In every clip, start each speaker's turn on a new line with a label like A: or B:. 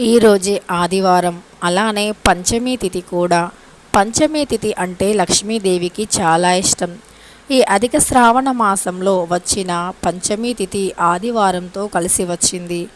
A: ఈరోజే ఆదివారం. అలానే పంచమి తిథి కూడా. పంచమి తిథి అంటే లక్ష్మీదేవికి చాలా ఇష్టం. ఈ అధిక శ్రావణ మాసంలో వచ్చిన పంచమి తిథి ఆదివారంతో కలిసి వచ్చింది.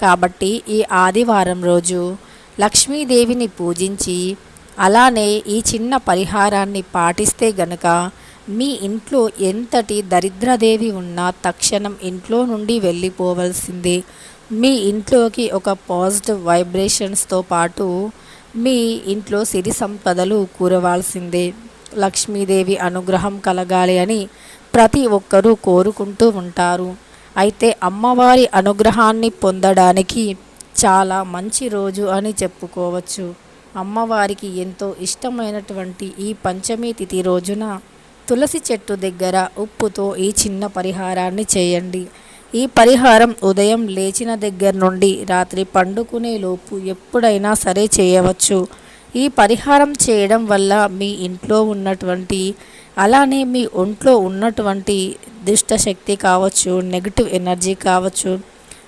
A: కాబట్టి ఈ ఆదివారం రోజు లక్ష్మీదేవిని పూజించి అలానే ఈ చిన్న పరిహారాన్ని పాటిస్తే గనక మీ ఇంట్లో ఎంతటి దరిద్రదేవి ఉన్నా తక్షణం ఇంట్లో నుండి వెళ్ళిపోవలసిందే. మీ ఇంట్లోకి ఒక పాజిటివ్ వైబ్రేషన్స్తో పాటు మీ ఇంట్లో సిరి సంపదలు కూరవాల్సిందే. లక్ష్మీదేవి అనుగ్రహం కలగాలి అని ప్రతి ఒక్కరూ కోరుకుంటూ ఉంటారు. అయితే అమ్మవారి అనుగ్రహాన్ని పొందడానికి చాలా మంచి రోజు అని చెప్పుకోవచ్చు. అమ్మవారికి ఎంతో ఇష్టమైనటువంటి ఈ పంచమి తిథి రోజున తులసి చెట్టు దగ్గర ఉప్పుతో ఈ చిన్న పరిహారాన్ని చేయండి. ఈ పరిహారం ఉదయం లేచిన దగ్గర నుండి రాత్రి పండుకునే లోపు ఎప్పుడైనా సరే చేయవచ్చు. ఈ పరిహారం చేయడం వల్ల మీ ఇంట్లో ఉన్నటువంటి అలానే మీ ఒంట్లో ఉన్నటువంటి దుష్టశక్తి కావచ్చు నెగిటివ్ ఎనర్జీ కావచ్చు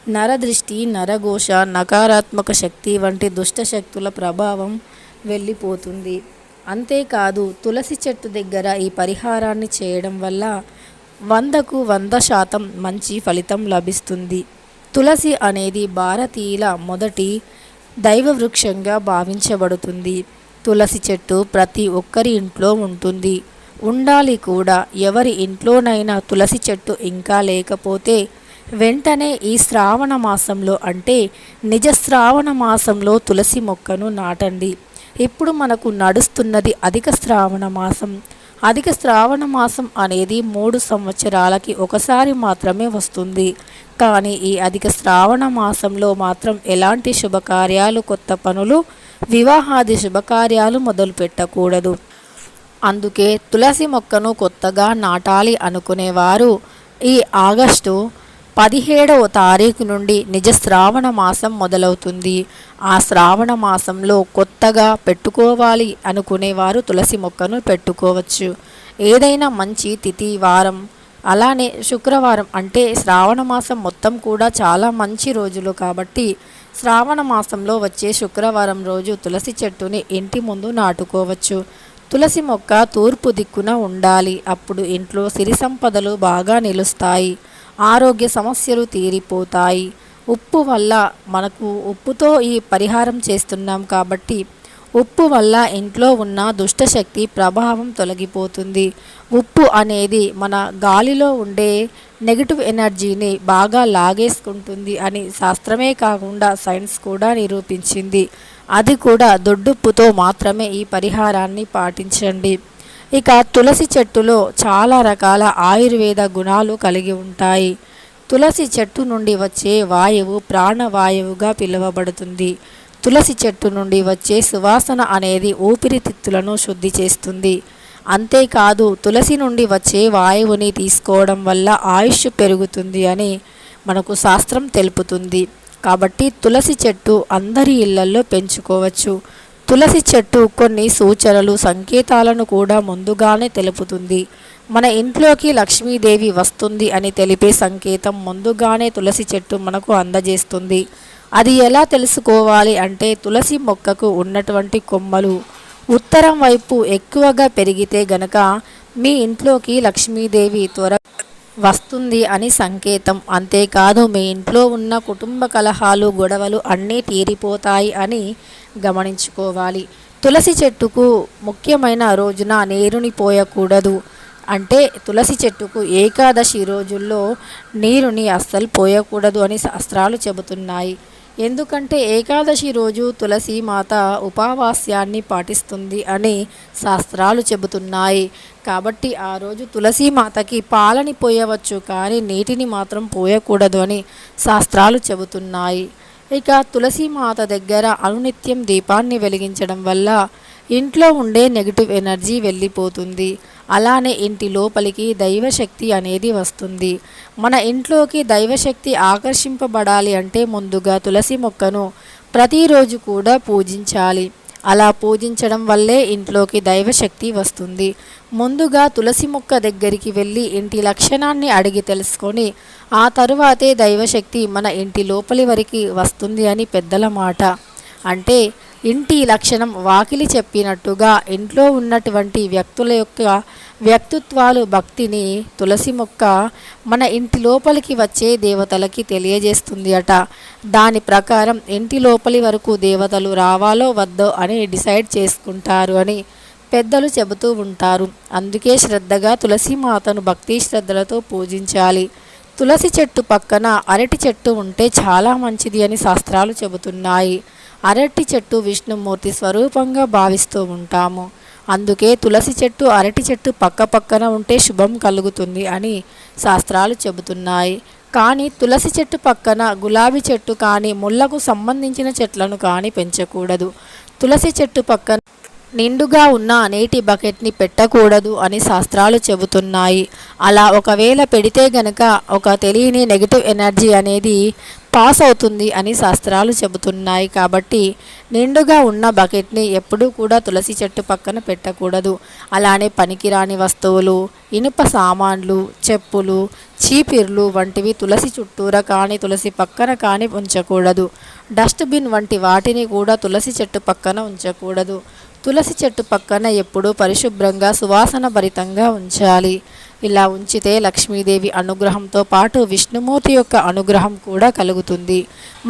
A: నరదృష్టి నరఘోష నకారాత్మక శక్తి వంటి దుష్టశక్తుల ప్రభావం వెళ్ళిపోతుంది. అంతేకాదు తులసి చెట్టు దగ్గర ఈ పరిహారాన్ని చేయడం వల్ల వందకు వంద శాతం మంచి ఫలితం లభిస్తుంది. తులసి అనేది భారతీయుల మొదటి దైవ వృక్షంగా భావించబడుతుంది. తులసి చెట్టు ప్రతి ఒక్కరి ఇంట్లో ఉంటుంది. ఉండాలి కూడా. ఎవరి ఇంట్లోనైనా తులసి చెట్టు ఇంకా లేకపోతే వెంటనే ఈ శ్రావణ మాసంలో అంటే నిజ శ్రావణ మాసంలో తులసి మొక్కను నాటండి. ఇప్పుడు మనకు నడుస్తున్నది అధిక శ్రావణ మాసం. అధిక శ్రావణ మాసం అనేది మూడు సంవత్సరాలకి ఒకసారి మాత్రమే వస్తుంది. కానీ ఈ అధిక శ్రావణ మాసంలో మాత్రం ఎలాంటి శుభకార్యాలు కొత్త పనులు వివాహాది శుభకార్యాలు మొదలు పెట్టకూడదు. అందుకే తులసి మొక్కను కొత్తగా నాటాలి అనుకునేవారు. ఈ ఆగస్టు పదిహేడవ తారీఖు నుండి నిజ శ్రావణ మాసం మొదలవుతుంది. ఆ శ్రావణ మాసంలో కొత్తగా పెట్టుకోవాలి అనుకునేవారు తులసి మొక్కను పెట్టుకోవచ్చు. ఏదైనా మంచి తిథి వారం అలానే శుక్రవారం అంటే శ్రావణ మాసం మొత్తం కూడా చాలా మంచి రోజులు కాబట్టి శ్రావణ మాసంలో వచ్చే శుక్రవారం రోజు తులసి చెట్టుని ఇంటి ముందు నాటుకోవచ్చు. తులసి మొక్క తూర్పు దిక్కున ఉండాలి. అప్పుడు ఇంట్లో సిరి సంపదలు బాగా నిలుస్తాయి. ఆరోగ్య సమస్యలు తీరిపోతాయి. ఉప్పు వల్ల మనకు ఉప్పుతో ఈ పరిహారం చేస్తున్నాం కాబట్టి ఉప్పు వల్ల ఇంట్లో ఉన్న దుష్టశక్తి ప్రభావం తొలగిపోతుంది. ఉప్పు అనేది మన గాలిలో ఉండే నెగిటివ్ ఎనర్జీని బాగా లాగేసుకుంటుంది అని శాస్త్రమే కాకుండా సైన్స్ కూడా నిరూపించింది. అది కూడా దొడ్డుప్పుతో మాత్రమే ఈ పరిహారాన్ని పాటించండి. ఇక తులసి చెట్టులో చాలా రకాల ఆయుర్వేద గుణాలు కలిగి ఉంటాయి. తులసి చెట్టు నుండి వచ్చే వాయువు ప్రాణవాయువుగా పిలువబడుతుంది. తులసి చెట్టు నుండి వచ్చే సువాసన అనేది ఊపిరితిత్తులను శుద్ధి చేస్తుంది. అంతేకాదు తులసి నుండి వచ్చే వాయువుని తీసుకోవడం వల్ల ఆయుష్ పెరుగుతుంది అని మనకు శాస్త్రం తెలుపుతుంది. కాబట్టి తులసి చెట్టు అందరి ఇళ్ళల్లో పెంచుకోవచ్చు. తులసి చెట్టు కొన్ని సూచనలు సంకేతాలను కూడా ముందుగానే తెలుపుతుంది. మన ఇంట్లోకి లక్ష్మీదేవి వస్తుంది అని తెలిపే సంకేతం ముందుగానే తులసి చెట్టు మనకు అందజేస్తుంది. అది ఎలా తెలుసుకోవాలి అంటే తులసి మొక్కకు ఉన్నటువంటి కొమ్మలు ఉత్తరం వైపు ఎక్కువగా పెరిగితే గనక మీ ఇంట్లోకి లక్ష్మీదేవి త్వర వస్తుంది అని సంకేతం. అంతేకాదు మీ ఇంట్లో ఉన్న కుటుంబ కలహాలు గొడవలు అన్నీ తీరిపోతాయి అని గమనించుకోవాలి. తులసి చెట్టుకు ముఖ్యమైన రోజున నీరుని పోయకూడదు. అంటే తులసి చెట్టుకు ఏకాదశి రోజుల్లో నీరుని అస్సలు పోయకూడదు అని శాస్త్రాలు చెబుతున్నాయి. ఎందుకంటే ఏకాదశి రోజు తులసి మాత ఉపవాస్యాన్ని పాటిస్తుంది అని శాస్త్రాలు చెబుతున్నాయి. కాబట్టి ఆ రోజు తులసి మాతకి పాలని పోయవచ్చు కానీ నీటిని మాత్రం పోయకూడదు అని శాస్త్రాలు చెబుతున్నాయి. ఇక తులసి మాత దగ్గర అనునిత్యం దీపాన్ని వెలిగించడం వల్ల ఇంట్లో ఉండే నెగిటివ్ ఎనర్జీ వెళ్ళిపోతుంది. అలానే ఇంటి లోపలికి దైవశక్తి అనేది వస్తుంది. మన ఇంట్లోకి దైవశక్తి ఆకర్షింపబడాలి అంటే ముందుగా తులసి మొక్కను ప్రతిరోజు కూడా పూజించాలి. అలా పూజించడం వల్లే ఇంట్లోకి దైవశక్తి వస్తుంది. ముందుగా తులసి మొక్క దగ్గరికి వెళ్ళి ఇంటి లక్షణాన్ని అడిగి తెలుసుకొని ఆ తరువాతే దైవశక్తి మన ఇంటి లోపలి వరకు వస్తుంది అని పెద్దల మాట. అంటే ఇంటి లక్షణం వాకిలి చెప్పినట్టుగా ఇంట్లో ఉన్నటువంటి వ్యక్తుల యొక్క వ్యక్తిత్వాలు భక్తిని తులసి మొక్క మన ఇంటి లోపలికి వచ్చే దేవతలకి తెలియజేస్తుంది అట. దాని ప్రకారం ఇంటి లోపలి వరకు దేవతలు రావాలో వద్దో అని డిసైడ్ చేసుకుంటారు అని పెద్దలు చెబుతూ ఉంటారు. అందుకే శ్రద్ధగా తులసి మాతను భక్తి శ్రద్ధలతో పూజించాలి. తులసి చెట్టు పక్కన అరటి చెట్టు ఉంటే చాలా మంచిది అని శాస్త్రాలు చెబుతున్నాయి. అరటి చెట్టు విష్ణుమూర్తి స్వరూపంగా భావిస్తూ ఉంటాము. అందుకే తులసి చెట్టు అరటి చెట్టు పక్క పక్కన ఉంటే శుభం కలుగుతుంది అని శాస్త్రాలు చెబుతున్నాయి. కానీ తులసి చెట్టు పక్కన గులాబీ చెట్టు కానీ ముళ్ళకు సంబంధించిన చెట్లను కానీ పెంచకూడదు. తులసి చెట్టు పక్కన నిండుగా ఉన్న నీటి బకెట్ని పెట్టకూడదు అని శాస్త్రాలు చెబుతున్నాయి. అలా ఒకవేళ పెడితే గనక ఒక తెలియని నెగిటివ్ ఎనర్జీ అనేది పాస్ అవుతుంది అని శాస్త్రాలు చెబుతున్నాయి. కాబట్టి నిండుగా ఉన్న బకెట్ని ఎప్పుడూ కూడా తులసి చెట్టు పక్కన పెట్టకూడదు. అలానే పనికిరాని వస్తువులు ఇనుప సామాన్లు చెప్పులు చీపిర్లు వంటివి తులసి చుట్టూరా కానీ తులసి పక్కన కానీ ఉంచకూడదు. డస్ట్బిన్ వంటి వాటిని కూడా తులసి చెట్టు పక్కన ఉంచకూడదు. తులసి చెట్టు పక్కన ఎప్పుడూ పరిశుభ్రంగా సువాసన భరితంగా ఉంచాలి. ఇలా ఉంచితే లక్ష్మీదేవి అనుగ్రహంతో పాటు విష్ణుమూర్తి యొక్క అనుగ్రహం కూడా కలుగుతుంది.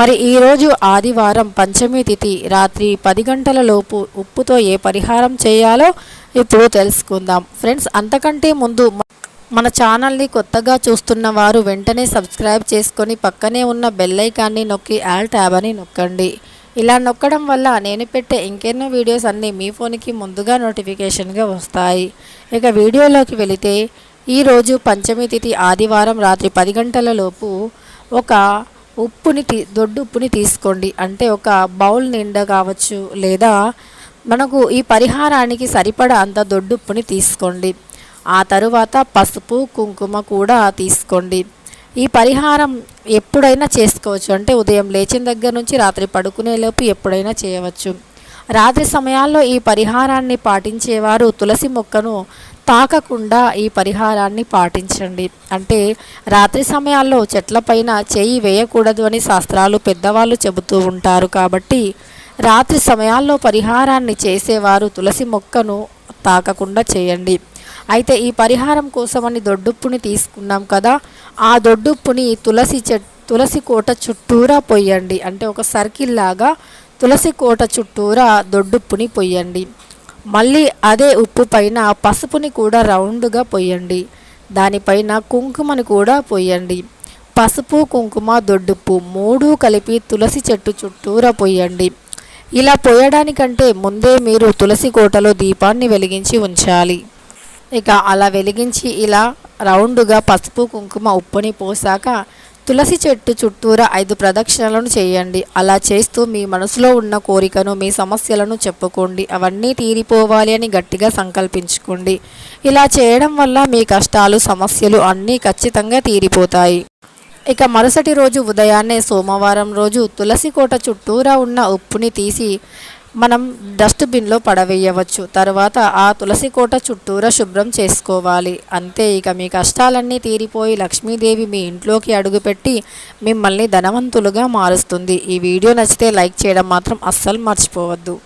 A: మరి ఈరోజు ఆదివారం పంచమి తిథి రాత్రి పది గంటల లోపు ఉప్పుతో ఏ పరిహారం చేయాలో ఇప్పుడు తెలుసుకుందాం. ఫ్రెండ్స్ అంతకంటే ముందు మన ఛానల్ని కొత్తగా చూస్తున్న వారు వెంటనే సబ్స్క్రైబ్ చేసుకొని పక్కనే ఉన్న బెల్లైకాన్ని నొక్కి ఆల్ ట్యాబ్ అని నొక్కండి. ఇలా నొక్కడం వల్ల నేను పెట్టే ఇంకెన్నో వీడియోస్ అన్నీ మీ ఫోన్కి ముందుగా నోటిఫికేషన్గా వస్తాయి. ఇక వీడియోలోకి వెళితే ఈరోజు పంచమి తిథి ఆదివారం రాత్రి పది గంటలలోపు ఒక ఉప్పుని తీ దొడ్డు ఉప్పుని తీసుకోండి. అంటే ఒక బౌల్ నిండా కావచ్చు లేదా మనకు ఈ పరిహారానికి సరిపడా అంత దొడ్డు ఉప్పుని తీసుకోండి. ఆ తరువాత పసుపు కుంకుమ కూడా తీసుకోండి. ఈ పరిహారం ఎప్పుడైనా చేసుకోవచ్చు. అంటే ఉదయం లేచిన దగ్గర నుంచి రాత్రి పడుకునేలోపు ఎప్పుడైనా చేయవచ్చు. రాత్రి సమయాల్లో ఈ పరిహారాన్ని పాటించేవారు తులసి మొక్కను తాకకుండా ఈ పరిహారాన్ని పాటించండి. అంటే రాత్రి సమయాల్లో చెట్లపైన చేయి వేయకూడదు అని శాస్త్రాలు పెద్దవాళ్ళు చెబుతూ ఉంటారు. కాబట్టి రాత్రి సమయాల్లో పరిహారాన్ని చేసేవారు తులసి మొక్కను తాకకుండా చేయండి. అయితే ఈ పరిహారం కోసమని దొడ్డుప్పుని తీసుకున్నాం కదా ఆ దొడ్డుప్పుని తులసి చెట్ తులసి కోట చుట్టూరా పొయ్యండి. అంటే ఒక సర్కిల్ లాగా తులసి కోట చుట్టూరా దొడ్డుప్పుని పొయ్యండి. మళ్ళీ అదే ఉప్పు పైన పసుపుని కూడా రౌండ్గా పొయ్యండి. దానిపైన కుంకుమని కూడా పొయ్యండి. పసుపు కుంకుమ దొడ్డుప్పు మూడు కలిపి తులసి చెట్టు చుట్టూరా పొయ్యండి. ఇలా పోయడానికంటే ముందే మీరు తులసి కోటలో దీపాన్ని వెలిగించి ఉంచాలి. ఇక అలా వెలిగించి ఇలా రౌండ్గా పసుపు కుంకుమ ఉప్పుని పోసాక తులసి చెట్టు చుట్టూరా ఐదు ప్రదక్షిణలను చేయండి. అలా చేస్తూ మీ మనసులో ఉన్న కోరికను మీ సమస్యలను చెప్పుకోండి. అవన్నీ తీరిపోవాలి అని గట్టిగా సంకల్పించుకోండి. ఇలా చేయడం వల్ల మీ కష్టాలు సమస్యలు అన్నీ ఖచ్చితంగా తీరిపోతాయి. ఇక మరుసటి రోజు ఉదయాన్నే సోమవారం రోజు తులసి కోట చుట్టూరా ఉన్న ఉప్పుని తీసి మనం డస్ట్బిన్లో పడవేయవచ్చు. తర్వాత ఆ తులసి కోట చుట్టూరా శుభ్రం చేసుకోవాలి. అంతే ఇక మీ కష్టాలన్నీ తీరిపోయి లక్ష్మీదేవి మీ ఇంట్లోకి అడుగుపెట్టి మిమ్మల్ని ధనవంతులుగా మారుస్తుంది. ఈ వీడియో నచ్చితే లైక్ చేయడం మాత్రం అస్సలు మర్చిపోవద్దు.